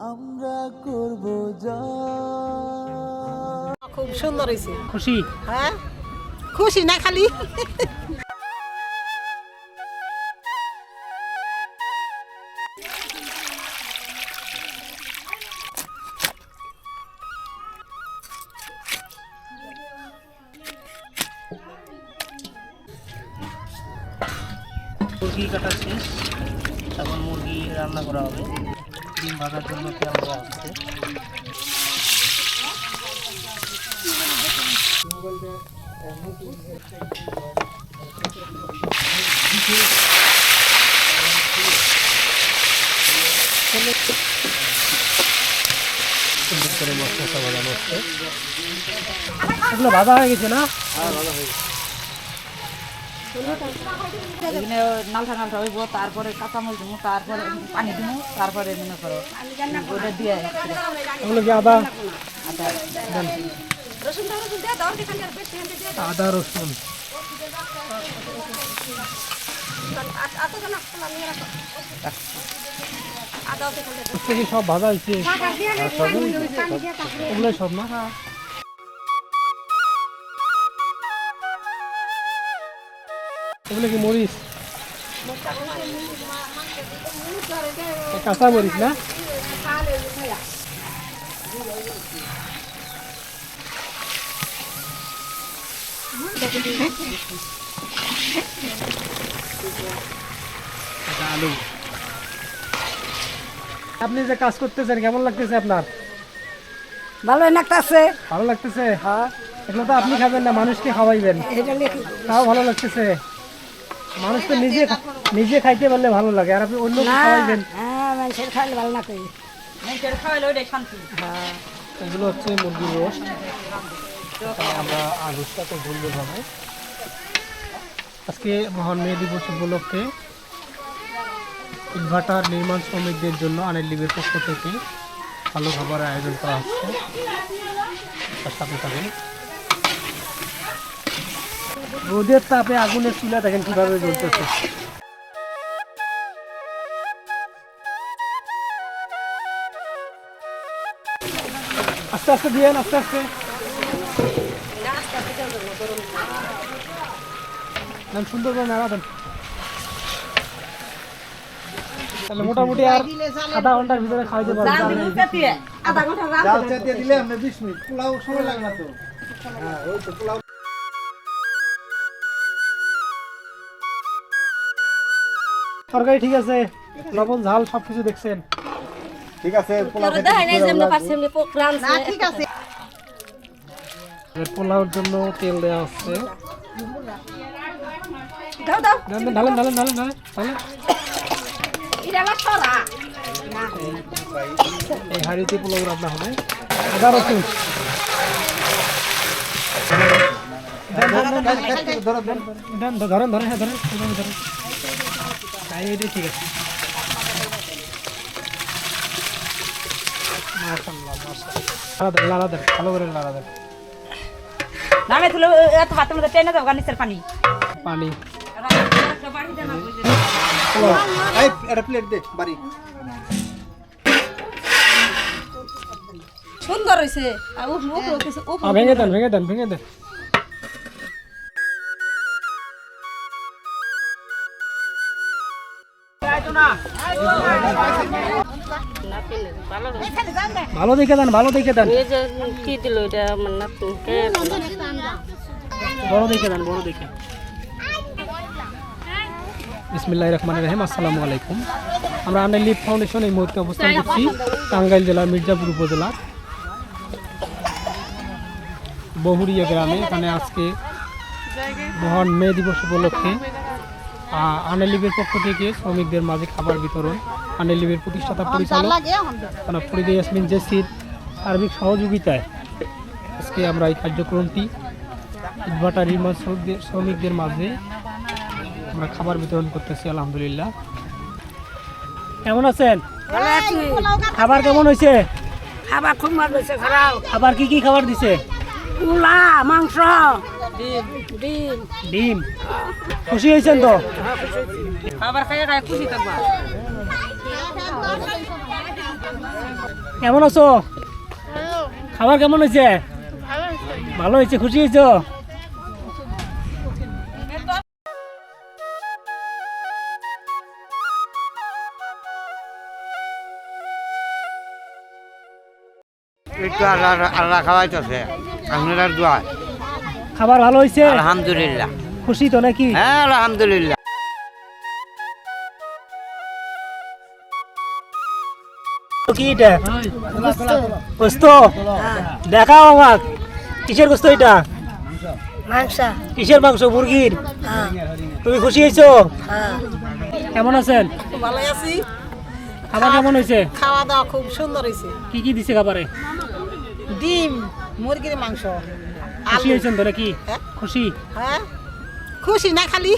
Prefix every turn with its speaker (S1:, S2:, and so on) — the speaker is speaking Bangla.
S1: আমরা করব যা।
S2: খুব সুন্দর হয়েছে।
S3: খুশি?
S2: হ্যাঁ? খুশি না খালি?
S3: মুরগি কাটা শেষ এখন মুরগি রান্না করা হবে। ডিম ভাজার জন্য তেল দেওয়া হচ্ছে সুন্দর করে মশলা ভাজানো হচ্ছে এগুলো ভাজা হয়ে গেছে না
S4: এখানে নালটা নালটা হইব তারপরে কাঁচামরিচ দিব তারপরে পানি দিব তারপরে মনে করো ওটা দিয়ে
S3: আদা
S4: আদা
S3: আদা রসুন সব ভাজা হয়েছে সব না? এগুলো কি মরিচ? কাঁচা মরিচ না? আলু আপনি যে কাজ করতেছেন কেমন লাগতেছে আপনার?
S2: ভালো লাগতেছে।
S3: ভালো লাগতেছে? হ্যাঁ। এগুলো তো আপনি খাবেন না মানুষকে খাওয়াইবেন। তাও ভালো লাগতেছে? মানুষ তো নিজে নিজে খাইতে পারলে ভালো লাগে আর আপনি অন্য খাওয়াইবেন।
S2: হ্যাঁ মানুষের খাইলে ভালো না কই
S4: মেয়েদের খাওয়াইলে ওইটাই শান্তি।
S3: এগুলো হচ্ছে মুরগির রোস্ট। আমরা আলুটা তো ভুলবো ভাবে আজকে মহান মে দিবস উপলক্ষে ইনভার্টার নির্মাণ শ্রমিকদের জন্য আনের লিগের পক্ষ থেকে ভালো খাবারের আয়োজন করা হচ্ছে। তার সাথে সাথে রোদের তাপে আগুনের চুলা দেখেন কীভাবে জ্বলতেছে। আস্তে আস্তে দিয়েন আস্তে আস্তে। সুন্দর করে নাড়া দেন। তাহলে মোটামুটি আর আধা ঘণ্টার ভিতরে খাওয়াইতে পারবেন।
S4: আধা
S1: ঘণ্টা দিলে আমরা বিশ মিনিট। পোলাও সময় লাগবে তো। হ্যাঁ ওই তো পোলাও
S3: তরকারি ঠিক আছে লবণ ঝাল সব কিছু দেখছেন
S1: ঠিক আছে পোলাও খেতে
S2: ঠিক আছে
S3: এবার পোলাওর জন্য তেল দেওয়া হচ্ছে ঢালেন ঢালেন ঢালেন ঢালেন এই হাঁড়িতে পোলাও রান্না হবে আদা রসুন ধরেন ধরেন হ্যাঁ ধরেন ধরেন হ্যাঁ ঠিক আছে। লাড়া ভালো করে লাড়া দেন।
S4: নামে তুলে এত হাতের মধ্যে টেনে দাও গানিসের পানি।
S3: পানি।
S1: প্লেট দে বাড়ি।
S2: সুন্দর হয়েছে
S3: ভেঙে দেন ভেঙে দেন ভেঙে দেন। ভালো দেখে দেন ভালো দেখে দেন।
S4: কি দিল এটা আমার
S3: বড় দেখে দেন বড় দেখে। বিসমিল্লাহ রহমান রহিম আসসালামু আলাইকুম। আমরা আন্ডার লিভ ফাউন্ডেশন এই মুহূর্তে অবস্থান করছি টাঙ্গাইল জেলার মির্জাপুর উপজেলার বহুরিয়া গ্রামে। এখানে আজকে মহান মে দিবস উপলক্ষে আনেলিবের পক্ষ থেকে শ্রমিকদের মাঝে খাবার বিতরণ আনেলিবের প্রতিষ্ঠাতা পরিচালক ফরিদে ইয়াসমিন জেসির সার্বিক সহযোগিতায় আজকে আমরা এই কার্যক্রমটি ইটভাটা নির্মাণ শ্রমিকদের শ্রমিকদের মাঝে আমরা খাবার বিতরণ করতেছি আলহামদুলিল্লাহ। কেমন আছেন? খাবার কেমন হয়েছে?
S2: খাবার খুব ভালো হয়েছে খারাপ।
S3: খাবার কি কি খাবার দিছে?
S2: পোলা মাংস। ডিম। ডিম।
S3: ডিম। খুশি হয়েছেন তো?
S4: খাবার খাইয়ে খাই খুশি থাকবা।
S3: কেমন আছো? খাবার কেমন হয়েছে? ভালো হয়েছে খুশি হয়েছো?
S5: একটু আল্লাহ আল্লাহ খাওয়াইতেছে। আপনার দোয়া
S3: খাবার ভালো হয়েছে
S5: আলহামদুলিল্লাহ।
S3: খুশি তো নাকি?
S5: হ্যাঁ আলহামদুলিল্লাহ।
S3: কি এটা? গোস্ত। দেখাও আমাক। কিসের গোস্ত এটা?
S4: মাংস।
S3: কিসের মাংস? মুরগির? তুমি খুশি হয়েছো কেমন আছেন?
S6: ভালো আছি।
S3: খাবার কেমন হয়েছে
S6: খাওয়া দাওয়া খুব সুন্দর হয়েছে
S3: কি কি দিছে খাবারে?
S6: ডিম। মুরগির মাংস।
S3: খুশি হয়েছেন তো নাকি?
S6: হ্যাঁ?
S3: খুশি?
S6: হ্যাঁ। খুশি না খালি।